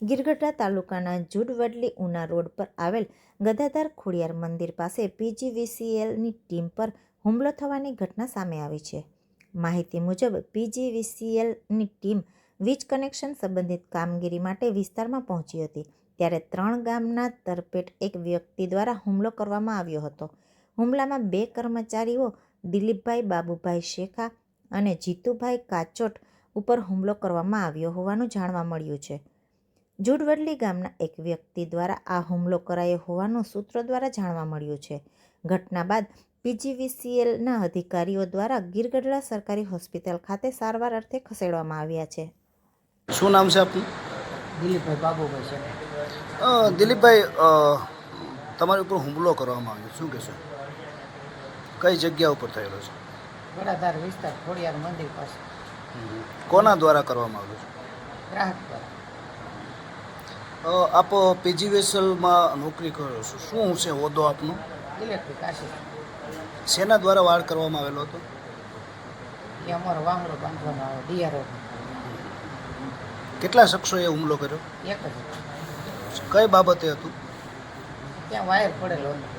ગીરગઢડા તાલુકાના જુડવડલી ઉના રોડ પર આવેલ ગદાધાર ખોડિયાર મંદિર પાસે પીજીવીસીએલની ટીમ પર હુમલો થવાની ઘટના સામે આવી છે. માહિતી મુજબ પીજીવીસીએલની ટીમ વીજ કનેક્શન સંબંધિત કામગીરી માટે વિસ્તારમાં પહોંચી હતી, ત્યારે ત્રણ ગામના તરપેટ એક વ્યક્તિ દ્વારા હુમલો કરવામાં આવ્યો હતો. હુમલામાં બે કર્મચારીઓ, દિલીપભાઈ બાબુભાઈ શેખા અને જીતુભાઈ કાચોટ, ઉપર હુમલો કરવામાં આવ્યો હોવાનું જાણવા મળ્યું છે. જુડવડલી ગામના એક વ્યક્તિ દ્વારા આ હુમલો કરાયો હોવાનું સૂત્રો દ્વારા જાણવા મળ્યું છે. ઘટના બાદ પીજીવીસીએલના અધિકારીઓ દ્વારા ગીરગઢડા સરકારી હોસ્પિટલ ખાતે સારવાર અર્થે ખસેડવામાં આવ્યા છે. શું નામ છે આપનું? દિલીપભાઈ બાબુભાઈ છે. દિલીપભાઈ તમારી ઉપર હુમલો કરવામાં આવ્યો. શું કહેશો? કઈ જગ્યા ઉપર થયેલો છે? વડાધાર વિસ્તાર ખોડિયાર મંદિર પાસે. કોના દ્વારા કરવામાં આવ્યો છે? ગ્રાહક દ્વારા. અ, પીજી વેસલમાં નોકરી કરો છો. શું છે હોદ્દો આપનો? ઇલેક્ટ્રિક આશિષ. શેના દ્વારા વાળ કરવામાં આવેલો હતો? એ અમારો વાંગડો બાંધવાનો આવે ડીઆરઓ. કેટલા શખ્સોએ હુમલો કર્યો? એક જ. કઈ બાબતે હતું? ત્યાં વાયર પડેલો હતો.